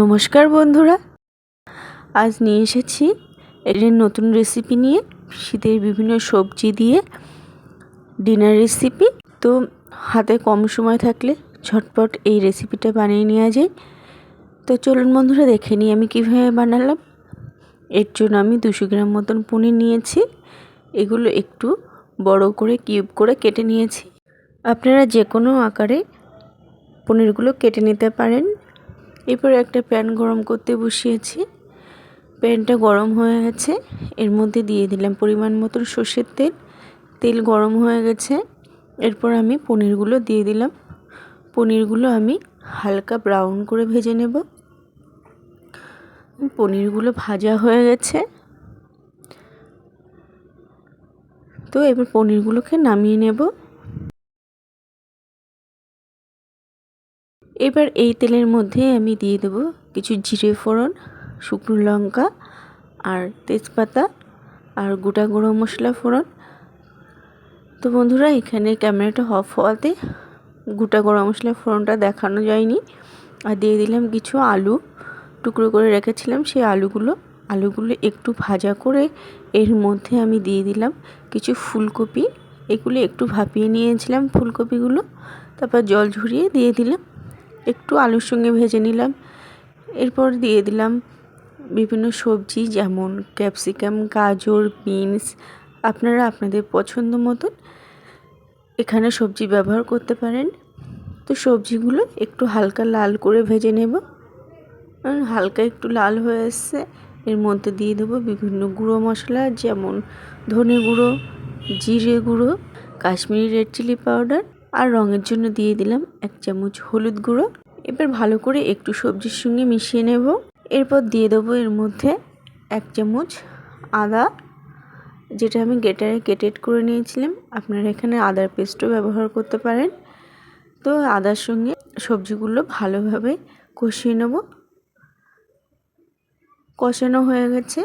নমস্কার বন্ধুরা, আজ নিয়ে এসেছি একটি নতুন রেসিপি নিয়ে, শীতের বিভিন্ন সবজি দিয়ে ডিনার রেসিপি তো হাতে কম সময় থাকলে ঝটপট এই রেসিপিটা বানিয়ে নেওয়া যায়। তো চলুন বন্ধুরা, দেখে নিই আমি কীভাবে বানালাম। এর জন্য আমি দুশো গ্রাম মতন পনির নিয়েছি। এগুলো একটু বড় করে কিউব করে কেটে নিয়েছি। আপনারা যে কোনো আকারে পনিরগুলো কেটে নিতে পারেন। এরপর একটা প্যান গরম করতে বসিয়েছি। প্যানটা গরম হয়ে গেছে। এর মধ্যে দিয়ে দিলাম পরিমাণ মতন সর্ষের তেল। তেল গরম হয়ে গেছে। এরপর আমি পনিরগুলো দিয়ে দিলাম। পনিরগুলো আমি হালকা ব্রাউন করে ভেজে নেব। পনিরগুলো ভাজা হয়ে গেছে। তো এবার পনিরগুলোকে নামিয়ে নেব। এবার এই তেলের মধ্যে আমি দিয়ে দেব কিছু জিরে ফোড়ন, শুকনো লঙ্কা আর তেজপাতা আর গোটা গরম মশলা ফোড়ন। তো বন্ধুরা, এখানে ক্যামেরাটা অফ হওয়াতে গোটা গরম মশলা ফোড়নটা দেখানো যায়নি। আর দিয়ে দিলাম কিছু আলু, টুকরো করে রেখেছিলাম সেই আলুগুলো। আলুগুলো একটু ভাজা করে এর মধ্যে আমি দিয়ে দিলাম কিছু ফুলকপি। এগুলো একটু ভাপিয়ে নিয়েছিলাম ফুলকপিগুলো। তারপর জল ঝরিয়ে দিয়ে দিলাম। একটু আলুর সঙ্গে ভেজে নিলাম। এরপর দিয়ে দিলাম বিভিন্ন সবজি যেমন ক্যাপসিকাম, গাজর, বিনস। আপনারা আপনাদের পছন্দ মতন এখানে সবজি ব্যবহার করতে পারেন। তো সবজিগুলো একটু হালকা লাল করে ভেজে নেব। হালকা একটু লাল হয়ে এসছে। এর মধ্যে দিয়ে দেবো বিভিন্ন গুঁড়ো মশলা যেমন ধনে গুঁড়ো, জিরে গুঁড়ো, কাশ্মীরি রেড চিলি পাউডার আর রঙের জন্য দিয়ে দিলাম এক চামচ হলুদ গুঁড়ো। এবার ভালো করে একটু সবজির সঙ্গে মিশিয়ে নেব। এরপর দিয়ে দেবো এর মধ্যে এক চামচ আদা, যেটা আমি গেটারে কেটেট করে নিয়েছিলাম। আপনারা এখানে আদার পেস্টও ব্যবহার করতে পারেন। তো আদার সঙ্গে সবজিগুলো ভালোভাবে কষিয়ে নেব। কষানো হয়ে গেছে।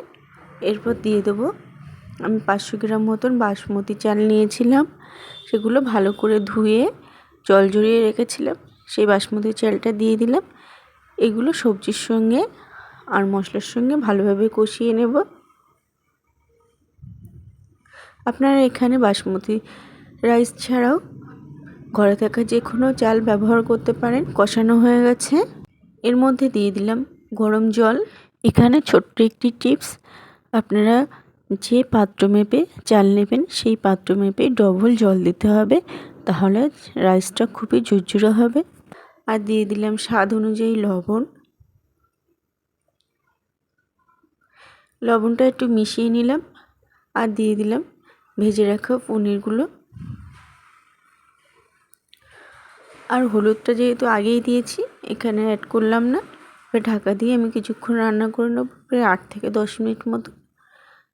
এরপর দিয়ে দেবো আমি পাঁচশো গ্রাম মতন বাসমতি চাল নিয়েছিলাম। সেগুলো ভালো করে ধুয়ে জল জড়িয়ে রেখেছিলাম। সেই বাসমতি চালটা দিয়ে দিলাম। এগুলো সবজির সঙ্গে আর মশলার সঙ্গে ভালোভাবে কষিয়ে নেব। আপনারা এখানে বাসমতি রাইস ছাড়াও ঘরে থাকা যে কোনো চাল ব্যবহার করতে পারেন। কষানো হয়ে গেছে। এর মধ্যে দিয়ে দিলাম গরম জল। এখানে ছোট্ট একটি টিপস। আপনারা যে পাত্র মেপে চাল নেবেন, সেই পাত্র মেপে ডবল জল দিতে হবে। তাহলে রাইসটা খুবই ঝুরঝুরে হবে। আর দিয়ে দিলাম স্বাদ অনুযায়ী লবণ। লবণটা একটু মিশিয়ে নিলাম। আর দিয়ে দিলাম ভেজে রাখা পনিরগুলো। আর হলুদটা যেহেতু আগেই দিয়েছি, এখানে অ্যাড করলাম না। ঢাকা দিয়ে আমি কিছুক্ষণ রান্না করে নেব, প্রায় আট থেকে দশ মিনিট মতো।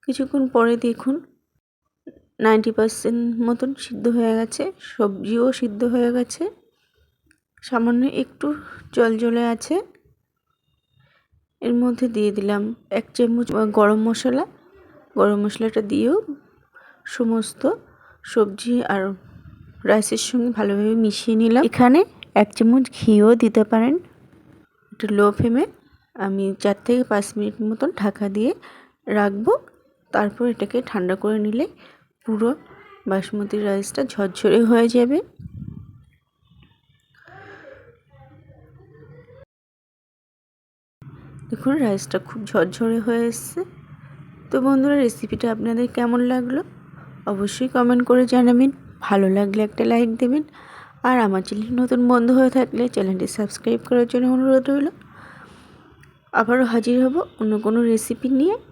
কিছুক্ষণ পরে দেখুন নাইনটি পারসেন্ট মতন সিদ্ধ হয়ে গেছে, সবজিও সিদ্ধ হয়ে গেছে। সামান্য একটু জল জলে আছে। এর মধ্যে দিয়ে দিলাম এক চামচ গরম মশলা। গরম মশলাটা দিয়েও সমস্ত সবজি আর রাইসের সঙ্গে ভালোভাবে মিশিয়ে নিলাম। এখানে এক চামচ ঘিও দিতে পারেন। একটু লো ফ্লেমে আমি চার থেকে পাঁচ মিনিট মতন ঢাকা দিয়ে রাখব। তারপর এটাকে ঠান্ডা করে নিলে পুরো বাসমতি রাইসটা ঝরঝরে হয়ে যাবে। দেখুন, রাইসটা খুব ঝরঝরে হয়ে এসছে। তো বন্ধুরা, রেসিপিটা আপনাদের কেমন লাগল? অবশ্যই কমেন্ট করে জানাবেন। ভালো লাগলে একটা লাইক দেবেন। আর আমার চ্যানেল নতুন বন্ধ হয়ে থাকলে চ্যানেলটি সাবস্ক্রাইব করার জন্য অনুরোধ রইল। আবারও হাজির হব অন্য কোনো রেসিপি নিয়ে।